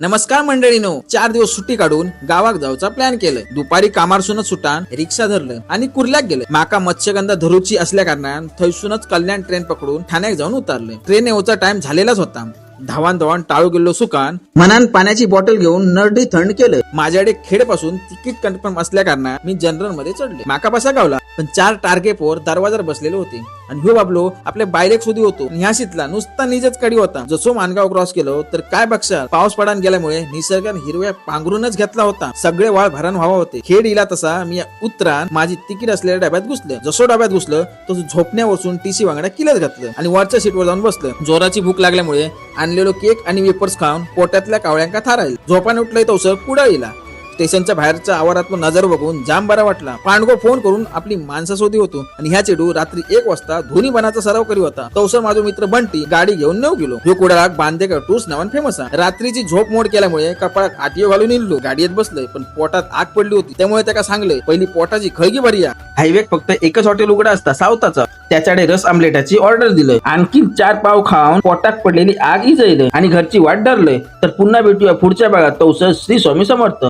नमस्कार मंडळीनो चार दिवस सुट्टी काढून गावाक जाऊचा प्लॅन केलं. दुपारी कामारसूनच सुटान रिक्षा धरलं आणि कुर्ल्याक गेलं. माका मत्स्यगंधा धरूची असल्या कारणान थैसूनच कल्याण ट्रेन पकडून ठाण्याक जाऊन उतरले. ट्रेन येऊचा टाइम झालेलाच होता. धावान धावान टाळू गेलो सुकान. मनान पाण्याची बॉटल घेऊन नरडी थंड केलं. माझ्याकडे खेडपासून तिकीट कन्फर्म असल्या कारणान मी जनरलमध्ये चढले. माका बसा गावला. पण चार टार्गे पोर दरवाजार बसलेले होते. आणि ह्यो बाबलो आपल्या बायलेक सुधी होतो. ह्या शीतला नुसता निजच कडी होता. जसो मानगाव क्रॉस केलो तर काय बघशाल पाऊस पडान गेल्यामुळे निसर्गाने हिरव्या पांघरूनच घेतला होता. सगळे वाळ भरण व्हावा होते. खेड इला तसा मी उतरान माझी तिकीट असलेल्या डब्यात घुसलं. जसो डब्यात घुसलं तसं झोपण्यावरून टीसी वांगडा किलत घातलं आणि वरच्या सीटवर जाऊन बसलं. जोराची भूक लागल्यामुळे आणलेलो केक आणि वेपर्स खाऊन पोटातल्या कावळ्यांका थाराईल झोपाने उठलंय तवसर कुडाळीला. स्टेशनच्या बाहेरच्या आवारात नजर बघून जाम बरा वाटला. पांडगो फोन करून आपली माणसं शोधी होतो. आणि ह्या चेडू रात्री एक वाजता धोनी बनाचा सराव करी होता तवसर माझा मित्र बंटी गाडी घेऊन नेऊ गेलो ह्यो कुडाळाक बांधे का टूस नावान फेमस आहे. रात्रीची झोप मोड केल्यामुळे कपाळात आटियो घालून इल्लो. गाडीत बसलोय पण पोटात आग पडली होती. त्यामुळे त्याला सांगले पहिली पोटाची खळगी भरी या हायवे फक्त एकच हॉटेल उघडा असता सावताचा त्याच्याकडे रस आमलेटाची ऑर्डर दिलंय. आणखी चार पाव खाऊन पोटात पडलेली आग इजळले आणि घरची वाट डरले तर पुन्हा भेटूया पुढच्या भागात. तवसर श्री स्वामी समर्थ.